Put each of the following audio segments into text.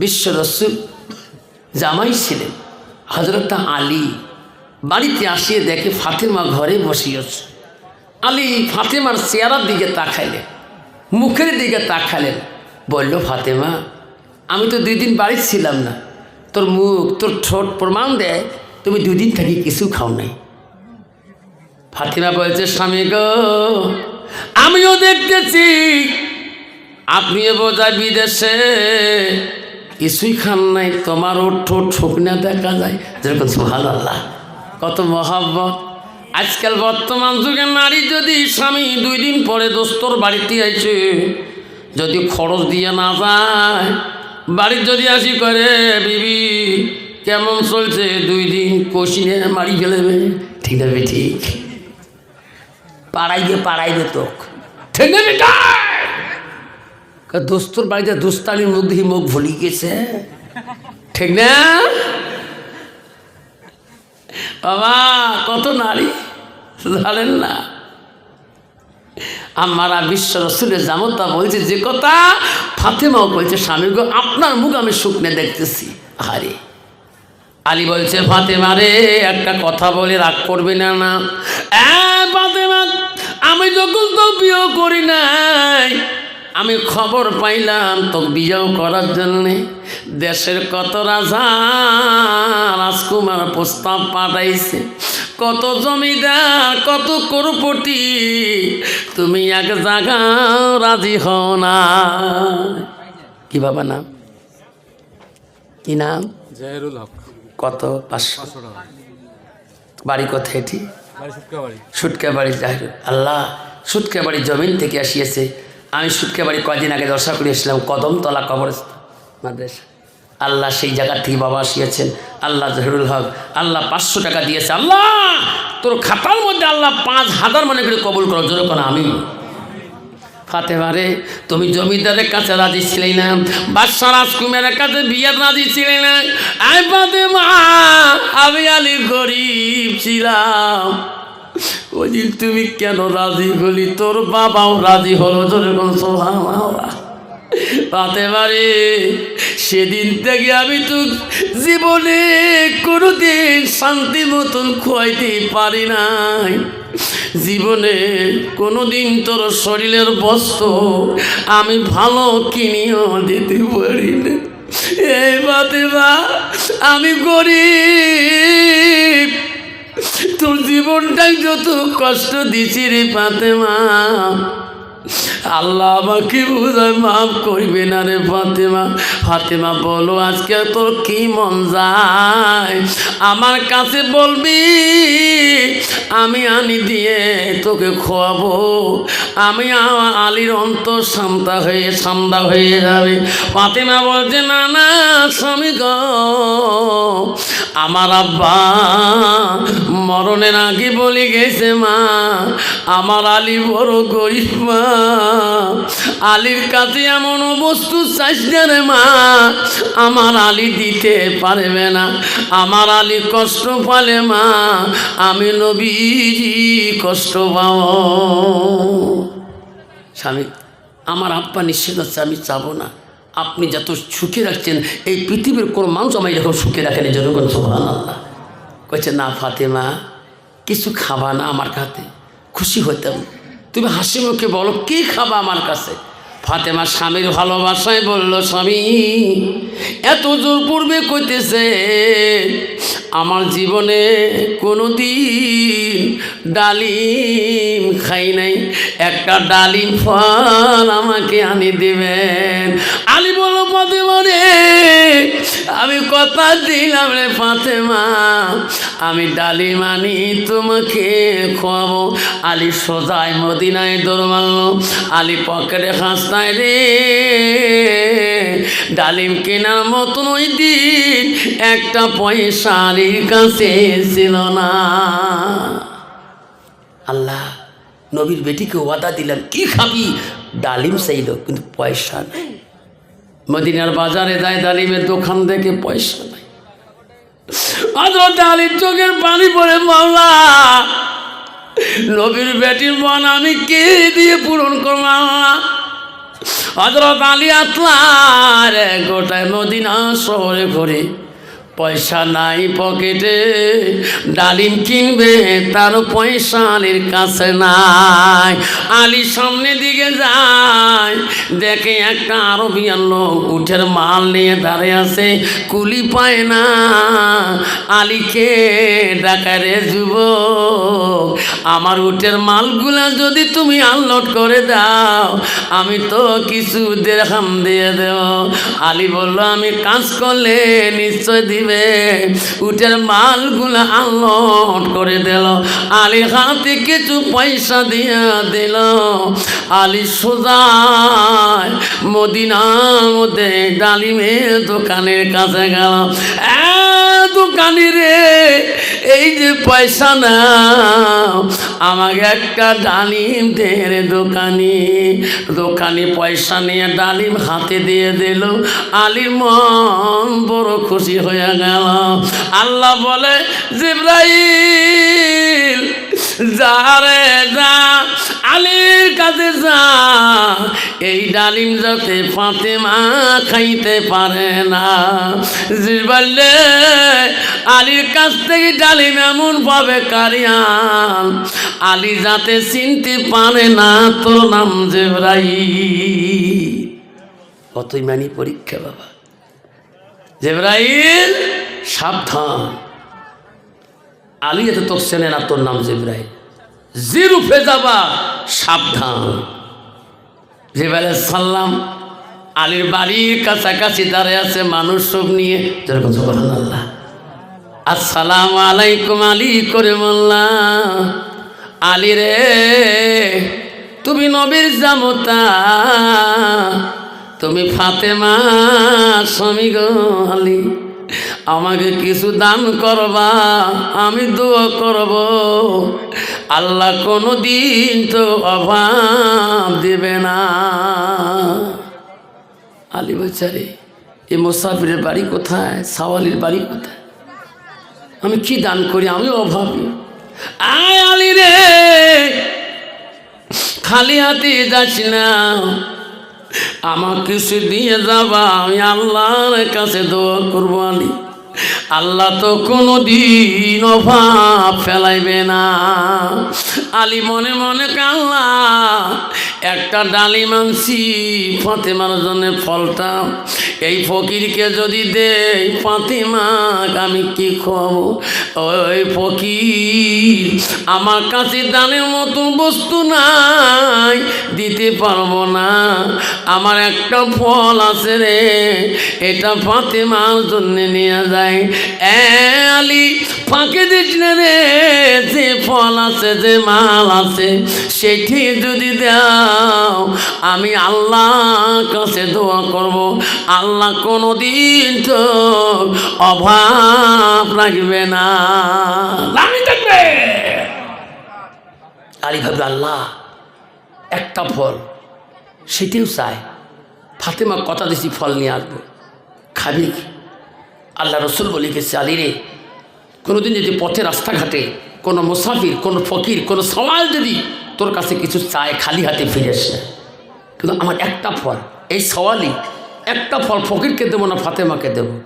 বিশ্ব রসুল জামাই ছিলেন হজরত আলী। বাড়িতে আসিয়ে দেখে ফাতেমা ঘরে বসিয়েছে। আলী ফাতেমার চেয়ারার দিকে তাকাইলেন, মুখের দিকে তাকালেন বলল, ফাতেমা, আমি তো দুই দিন বাড়ি ছিলাম না। তোর মুখ, তোর ঠোঁট প্রমাণ দেয় তুমি দুই দিন থাকি কিছু খাও নাই। ফাতিমা বলছে, স্বামী গো, আমিও দেখতেছি, আপনিও বোঝায় বিদেশে। কিছুই খান নাই, তোমার ওঠো ঠোকনা দেখা যায়। যেরকম সুহান আল্লাহ কত মহাব্বত। আজকাল বর্তমান যুগে নারী যদি স্বামী দুই দিন পরে দোস্তর বাড়িতে আইছে যদি খরচ দিয়ে না যায় বাড়ির যদি আসি করে, বিবি, কেমন চলছে? দুই দিন কষিয়ে মারি ফেলেবে ঠিক বে ঠিক। পাড়াই দে তোক। ঠিক বেটা দোস্তর বাড়িতে দোস্তানির মুখ দেখি মুখ ভুলি গেছে। ঠিক না? বাবা, কত নারী? জানেন না। আমারা বিশ্ব রসুলের জামতা বলছে, যে কথা ফাতেমাও বলছে স্বামী গো, আপনার মুখ আমি শুকনে দেখতেছি। আরে আলী বলছে, ফাতেমা রে, একটা কথা বলে রাগ করবে না না। ফাতেমা, আমি যখন তো বিয়ে করি নাই আমি খবর পাইলাম তো বিজয় করার জন্যে। দেশের কত রাজা রাজকুমার প্রস্তাব পাঠাইছে। কত জমিদার কত করপটি তুমি এক জায়গা রাজি হও না। কি বাবা নাম? কি নাম? জাহেরুল হক। কত? পাঁচশো। বাড়ি কোথায় এটি? সুটকা বাড়ি। সুটকা বাড়ি জাহির আল্লাহ সুটকা বাড়ি জমিন থেকে আসিয়েছে। আমি সুটকা বাড়ি কয়দিন আগে দর্শা করে এসেছিলাম কদমতলা কবর মাদ্রাসা। আল্লাহ সেই জায়গা থেকে বাবা আসিয়েছেন, আল্লাহ জহিরুল হক, আল্লাহ পাঁচশো টাকা দিয়েছে, আল্লাহ! তোর খাতার মধ্যে আল্লাহ পাঁচ হাজার মনে করে কবুল করো, জোরে কোনো আমি ফাতেমারে তুমি জমিদারের কাছে রাজি ছিলে না, বাদশাহ রাজকুমারের কাছে বিয়ের রাজি ছিলে না। আমি আলী গরিব ছিলাম। ওই তুমি কেন রাজি হলি? তোর বাবাও রাজি হলো, জোরে ফাতেমারে সেদিন থেকে আমি তো জীবনে কোনোদিন শান্তি মতন খোয়াইতে পারি নাই। জীবনে কোনোদিন তোর শরীরের বস্ত্র আমি ভালো কিনিও দিতে পারি না এই ফাতেমা আমি গরিব তোর জীবনটাই যত কষ্ট দিছি রে ফাতেমা। আল্লাহ আমাকে বোঝায়, মাফ করবে না রে ফাতেমা। ফাতেমা বলো, আজকে তোর কি মন যায়? আমার কাছে বলবি, আমি আনি দিয়ে তোকে খোয়াবো। আমি আলীর অন্তর শান্তা হয়ে ঠান্ডা হয়ে যাবে। ফাতেমা বলছে, না না, স্বামী গ, আমার আব্বা মরণের আগে বলে গেছে মা, আমার আলী বড় গরিব মা। আলীর কাছে এমন বস্তু চাইছ রে মা, আমার আলী দিতে পারবে না। আমার আলী কষ্ট পালে মা, আমি নবীজি কষ্ট পাও। স্বামী, আমার আব্বা নিশ্চিত হচ্ছে আমি চাবো না। আপনি যত সুখে রাখছেন, এই পৃথিবীর কোনো মানুষ আমায় যখন সুখে রাখেন এই জন্য কোনো সোহান আল্লাহ কইছে, না, ফাতেমা, কিছু খাবা না আমার কাছে, খুশি হইতাম। তুমি হাসি মুখে বলো কি খাবা আমার কাছে? ফাতেমা স্বামীর ভালোবাসায় বলল, স্বামী, এত জোর পূর্বে কইতেছে, আমার জীবনে কোনো দিন ডালিম খাই নাই। একটা ডালিম ফল আমাকে আনি দেবেন। আলী বলো ফাতেমা রে, আমি কথা দিলাম রে ফাতেমা, আমি ডালিম আনি, তোমাকে খোয়াবো। আলী সোজায় মদিনায় দৌড় মারলো। আলী পকেটে হাসতায় রে। ডালিম কেনার মতন ওই দিন একটা পয়সা আলীর কাছে ছিল না। আল্লাহ, নবীর বেটিকে ওয়াদা দিলাম, কি খাবি? ডালিম চাইল কিন্তু পয়সা নেই। মদিনার বাজারে যায় ডালিমের দোকান থেকে পয়সা নেই। আলীর চোখের পানি পড়ে মাওলা নবীর বেটির মন আমি কে দিয়ে পূরণ করব হজরত আলী আতলার গোটায় মদিনা শহরে ঘুরে পয়সা নাই পকেটে, ডালিম কিনবে, তার পয়সা আলীর কাছে নাই। আলী সামনে দিকে যায়, দেখে একটা আরবিয়ান লোক উঠের মাল নিয়ে দাঁড়িয়ে আছে, কুলি পায় না। আলীকে ডাকারে যুব আমার উঠের মালগুলা যদি তুমি আনলোড করে দাও, আমি তো কিছু দেখাম দিয়ে দেব। আলী বলল, আমি কাজ করলে নিশ্চয় দিবে। উঠের মালগুলা আনলোড করে দিল। আলী হাতে কিছু পয়সা দিয়ে দিল। আলী সোজায় মদিনার মধ্যে ডালিমের দোকানের কাছে গেল। দোকানি রে, এই যে পয়সা না আমাকে একটা ডালিম দে রে দোকানি। দোকানি পয়সা নিয়ে ডালিম হাতে দিয়ে দিল। আলীর মন বড় খুশি হয়ে আল্লাহ বলে, জিব্রাইল, যা রে যা, আলীর কাছে যা। এই ডালিম যাতে ফাতেমা খাইতে পারে না। জিবাল্লে আলীর কাছ থেকে ডালিম এমন পাবে কারিয়ান আলী যাতে চিনতে পারে না, তোর নাম জেবরাই কতই মানি পরীক্ষা বাবা। জেবরাইল সাবধান। আলী এত তোর চেনে না তোর নাম জেবরাইল। জিরু ফেজাবা, সাবধান। জিবাইল সাল্লাম আলীর বাড়ির কাছাকাছি দাঁড়িয়ে আছে মানুষ সব নিয়ে। যেরকম আল্লাহ আসসালাম আলাইকুম আলী করে মোল্লা। আলী রে, তুমি নবীর জামতা। তুমি ফাতেমা স্বামী গো আলী। আমাকে কিছু দান করবা, আমি দোয়া করব। আল্লাহ কোনো দিন তো অভাব দেবে না। আলী বেচারে এই মোসাফিরের বাড়ি কোথায়? সাওয়ালির বাড়ি কোথায়? আমি কি দান করি? আমি অভাবী। আয় আলী রে, খালি হাতে যাস না। আমার কিছু দিয়ে যাবা, আমি আল্লাহর কাছে দোয়া করব আলী। আল্লাহ তো কোনো দিন অভাব ফেলাইবে না। আলী মনে মনে কাল্লা একটা ডালি মানছি, ফাতেমার জন্য ফলটা। এই ফকিরকে যদি দেই ফাতেমাক আমি কি খাব? ওই ফকির, আমার কাছে দানের মতো বস্তু নাই, দিতে পারব না। আমার একটা ফল আছে রে, এটা ফাতেমার জন্য নিয়ে যায়। এ আলী, ফাঁকে দিস রে, যে ফল আছে, যে মাল আছে, সেটি যদি দাও। আমি আল্লাহ কাছে দোয়া করব। আল্লাহ কোনো দিন তো অভাব রাখবে না। আমি থাকবে আলী ভাববে, আল্লাহ, একটা ফল সেটিও চায় ফাতেমা কথা দিছি, ফল নিয়ে আসব। খাবি আল্লাহ রসুল বলি গেছে আলী রে, কোনোদিন যদি পথে রাস্তাঘাটে কোনো মুসাফির, কোনো ফকির, কোনো সওয়াল যদি তোর কাছে কিছু চায় খালি হাতে ফিরে আসে কিন্তু আমার একটা ফল, এই সওয়ালই একটা ফল ফকিরকে দেবো না ফাতেমাকে দেবো।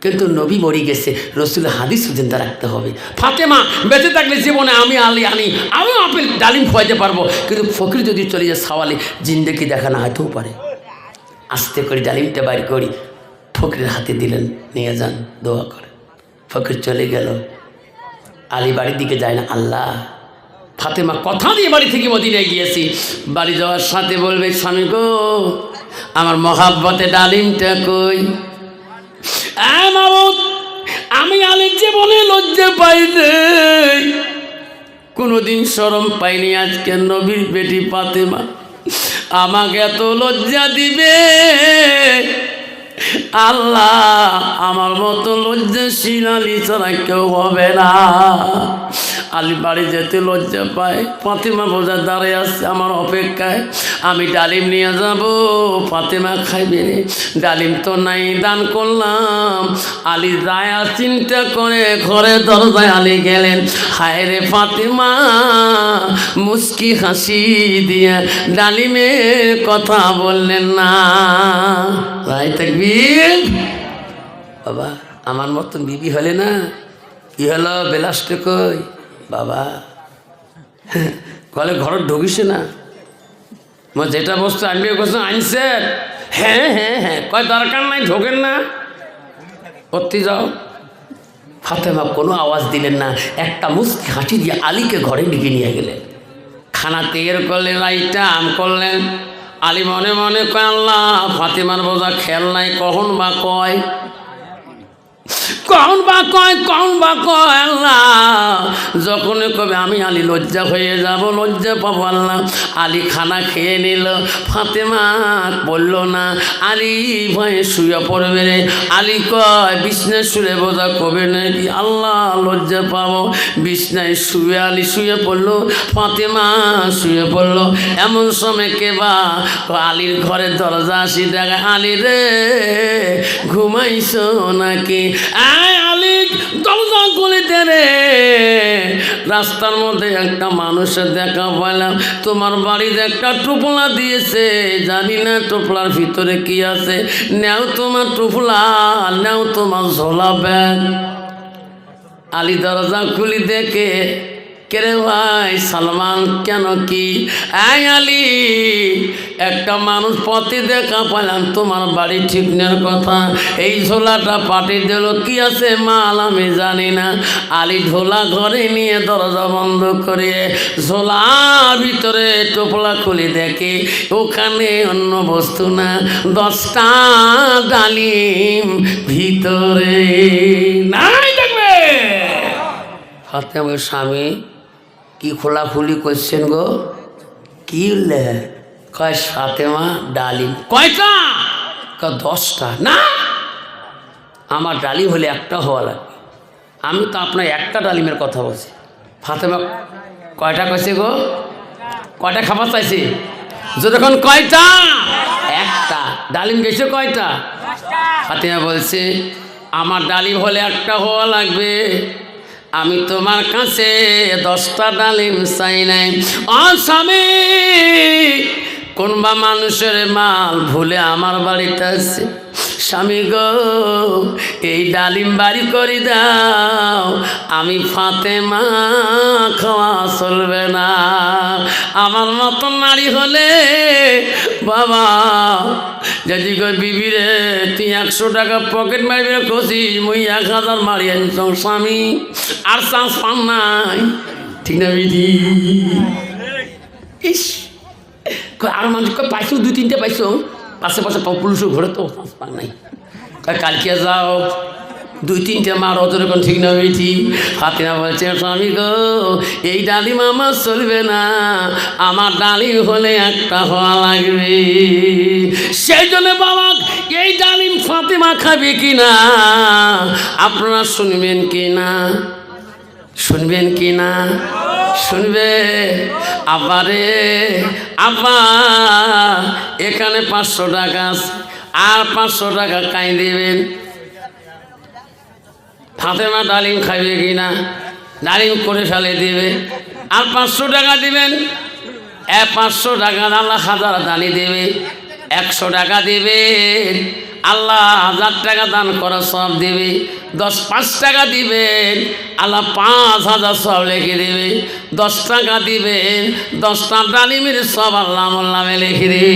কিন্তু নবী মরি গেছে রসুল হাদিস জিন্দা রাখতে হবে। ফাতেমা, বেঁচে থাকলে জীবনে আমি, আলি, আনি, আমিও আপেল, ডালিম খোয়াইতে পারব। কিন্তু ফকির যদি চলে যায় সওয়ালি জিন্দেকি দেখা না হতেও পারে। আস্তে করে ডালিমটা বাইর করি, ফকিরের হাতে দিলেন, নিয়ে যান, দোয়া করে। ফকির চলে গেল। আলী বাড়ির দিকে যায় না, আল্লাহ। ফাতেমা কথা দিয়ে বাড়ি থেকে মদিনায় গিয়েছি। বাড়ি যাওয়ার সাথে বলবে, স্বামী গো, আমার মহাব্বতে ডালিমটা কই? মাবুদ আমি আলীর জীবনে লজ্জা পাই নাই কোনোদিন সরম পাইনি আজকে নবীর বেটি ফাতেমা। আমাকে এত লজ্জা দিবে। আল্লাহ, আমার মতো লজ্জাশীল আলী ছাড়া কেউ হবে না। আলি বাড়ি যেতে লজ্জা পায়। ফাতেমা বোঝা দাঁড়িয়ে আসছে আমার অপেক্ষায়। আমি ডালিম নিয়ে যাব, ফাতেমা খাইবে ডালিম তো নাই, দান করলাম। আলী যায় চিন্তা করে ঘরে দরজায় আলী গেলেন। হায় রে ফাতেমা মুস্কি হাসি দিয়ে ডালিমের কথা বললেন না। থাকবি বাবা, আমার মতন বিবি হলে না? কি হলো? বেলাসটা কই? বাবা। কলে ঘর ঢুকিছে না। মো যেটা বস্তু আনবে বস্তু আনছে। হ্যাঁ হ্যাঁ হ্যাঁ কয় দরকার নাই, ঢোকেন না। করতে যাও। ফাতেমা কোনো আওয়াজ দিলেন না। একটা মুস্কি হাঁচি দিয়ে আলীকে ঘরে ডেকে নিয়ে গেলেন। খানা তের করলেন লাইটা আম করলেন। আলী মনে মনে কয়, আল্লাহ, ফাতেমার বোঝা খেয়াল নাই, কখন বা কয়। কখন বা কয় কখন বা কয় আল্লাহ। যখন কবে আমি আলী লজ্জা হয়ে যাব, লজ্জা পাবো আল্লাহ। আলী খানা খেয়ে নিল, ফাতেমা বলল, না, আলী ভয়ে শুয়ে পড়বে রে। আলী কয়, বিছনায় শুয়ে বোঝা কবে নাকি আল্লাহ লজ্জা পাবো? বিছনায় শুয়ে আলী শুয়ে পড়ল, ফাতেমা শুয়ে পড়ল। এমন সময় কে বা আলীর ঘরের দরজা আসি দেখা, আলী রে, ঘুমাইছো নাকি? আয় আলিক, দরজা খুলিতে রে। রাস্তার মধ্যে একটা মানুষের দেখা পাইলাম। তোমার বাড়িতে একটা টুপলা দিয়েছে। জানি না টুপলার ভিতরে কি আছে। নেও তোমার টুপলা, নেও তোমার ঝোলা ব্যাগ। আলি দরজা খুলি দেখে কেরে ভাই সালমান কেন কি? এই আলী একটা মানুষ পথে দেখা পেলাম তোমার বাড়ি ঠিক নেওয়ার কথা। এই ঝোলাটা পাটি দিল কি আছে মাল আমি জানি না। আলি ঝোলা ঘরে নিয়ে দরজা বন্ধ করে ঝোলার ভিতরে টোপলা খুলে দেখে ওখানে অন্য বস্তু না। দশটা ডালিম ভিতরে। নাই দেখবে! হাতে আমার স্বামী কি খোলাখুলি করছেন গো? কি কয় ফাতেমা ডালিম। কয়টা? কয় দশটা। না! আমার ডালিম হলে একটা হওয়া লাগবে। আমি তো আপনার একটা ডালিমের কথা বলছি। ফাতেমা কয়টা কয়েছে গো? কয়টা খাবার চাইছে? যতক্ষণ কয়টা? একটা। ডালিম গেছে কয়টা? ফাতেমা বলছে আমার ডালিম হলে একটা হওয়া লাগবে। আমি তোমার কাছে দশটা ডালিম চাই নাই। অ স্বামী, কোনবা মানুষের মাল ভুলে আমার বাড়িতে আছে স্বামী গো, এই ডালিম বাড়ি করে দাও। আমি ফাতে মা খাওয়া চলবে না। আমার মতন নারী হলে, বাবা যদি গো বিবি রে তুই একশো টাকা পকেট মারবে খুশি, মুই এক হাজার মারি আনছ, স্বামী। আর চান্স পাম নাই। ঠিক না বিধি? ইস আর মানুষ পাইছো? দুই তিনটে পাইছো? পাশে পাশে পুলিশের ঘরে তো পান নাই। কালকে যাও। দুই, তিনটে মার অতরে কোন ঠিক না বেঠি ফাতিমা বলছে, স্বামী গো, এই ডালিম আমার চলবে না। আমার ডালিম হলে একটা হওয়া লাগবে। সেই জন্য বাবা, এই ডালিম ফাতিমা খাবে কি না আপনারা শুনবেন কি না শুনবেন কি না শুনবে? আবারে আবা এখানে পাঁচশো টাকা আর পাঁচশো টাকা কাই দেবেন? ফাতেমা ডালিম খাইবে কি না? ডালিম করে ফেলে দেবে। আর পাঁচশো টাকা দিবেন? এ পাঁচশো টাকা আল্লাহ হাজার দানি দেবে। একশো টাকা দেবেন। আল্লাহ হাজার টাকা দান করা সব দেবে, দশ পাঁচ টাকা দিবেন আল্লাহ পাঁচ হাজার সব লিখে দেবে, দশ টাকা দিবেন দশটা ডালিমের সব আল্লাহ নামে লিখে দেবে।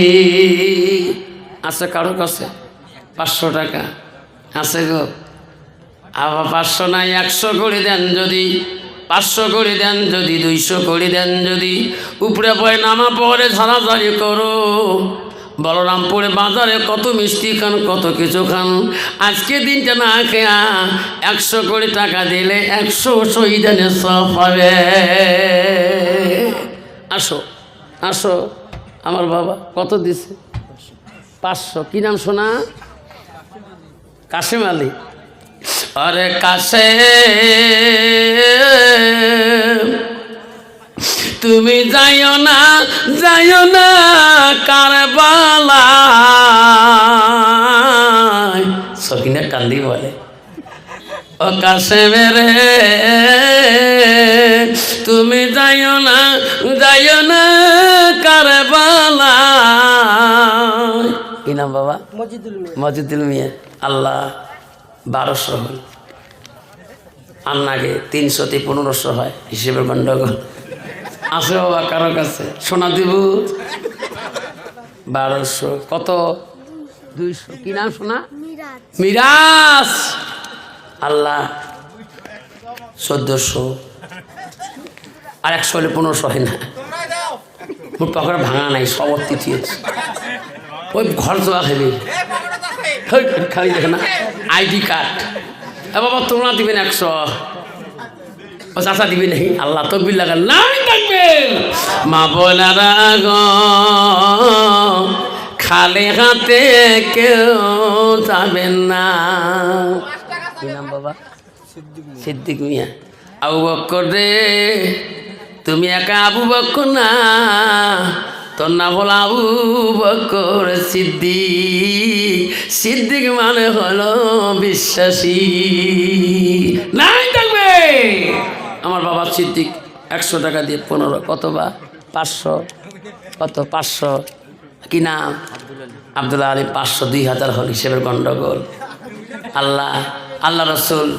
আছে কারও কাছে? পাঁচশো টাকা। আছে গো। আবার পাঁচশো নাই, একশো করে দেন যদি, পাঁচশো করে দেন যদি, দুইশো করে দেন যদি, উপরে পরে নামা পরে ঝাড়াঝাড়ি করো। বলরামপুরে বাজারে কত মিষ্টি খান, কত কিছু খান। আজকে দিনটা না খেয়া একশো কোটি টাকা দিলে একশো শহীদানে সব হবে। আসো আসো, আমার বাবা কত দিছে? পাঁচশো। কী নাম শোনা কাশেম আলী। আরে কাছে তুমি যাইও না যাইও না কারবালা সকিনা কান্দি বলে ও কাছে মেরে তুমি যাইও না যাইও না কারবালা কি নাম বাবা? মজিদুল মিয়া। আল্লাহ বারোশো হল। আন্নাগে তিনশোতে পনেরোশো হয় হিসেবে গন্ডগোল। আছে বাবা কারও কাছে? সোনা দিব? বারোশো। কত? দুইশো। কি নাম সোনা? মিরাজ। আল্লাহ চোদ্দশো। আর একশো হলে পনেরোশো হয় না। মোট পকেটে ভাঙা নাই সব অতিথি আছে ওই ঘর জোয়া খাবি। খালি দেখে না। ID card. এ বাবা তোমরা দিবেন একশো। ও চাষা দিবি নাকি? আল্লাহ তো বিল লাগাল নাই থাকবেন মা বোনারা গো, খালে হাতে কেউ যাবেন না। কি নাম বাবা? সিদ্দিক মিয়া। আবু বক্কর রে, তুমি একা আবু বক্কর না। তোর নাম হলো আবু বক্কর সিদ্দিক। সিদ্দিক মানে হলো বিশ্বাসী। নাই থাকবে। আমার বাবা সিদ্দিক একশো টাকা দিয়ে পনেরো কত বা পাঁচশো কত পাঁচশো কি নাম আবদুল্লাহ আলী পাঁচশো, দুই হাজার হল হিসেবের গণ্ডগোল আল্লাহ আল্লাহ রসুল,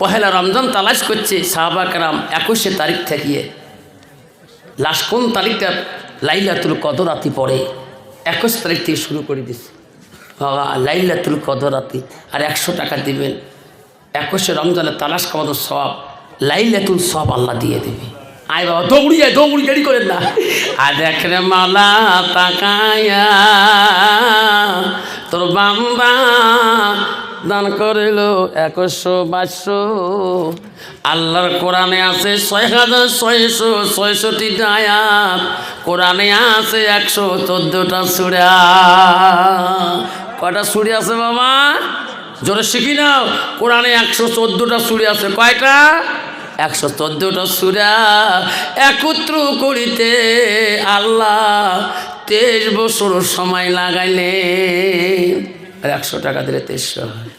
পহেলা রমজান তালাশ করছে সাহাবাকরাম একুশে তারিখ থেকে। লাস্ট কোন তারিখটা লাইলাতুল কদরাতি পড়ে। একুশ তারিখ থেকে শুরু করে দিছে। বাবা, লাইলাতুল কদরাতি। আর একশো টাকা দিবেন। একুশে রমজানের তালাশ কামানো সব লাইলাতুল সব আল্লাহ দিয়ে দেবে। আয় বাবা, দৌড়ি যায় দৌড়ি, দেরি করেন না। আর দেখ রে মালা তাকায়া, তোর বাম্বা দান করিল একশো, বাইশশো। আল্লাহর কোরআনে আছে ছয় হাজার ছয়শো ছয়শটি আয়াত। কোরআনে আছে একশো চোদ্দোটা সুরা। কয়টা সুরি আছে বাবা? জোরে শিখি নাও। কোরআনে একশো চোদ্দোটা সুরি আছে। কয়টা? একশো চোদ্দটা সুরা একত্র করিতে আল্লাহ তেইশ বছর সময় লাগাইলে আর একশো টাকা দিলে তেইশশো হয়।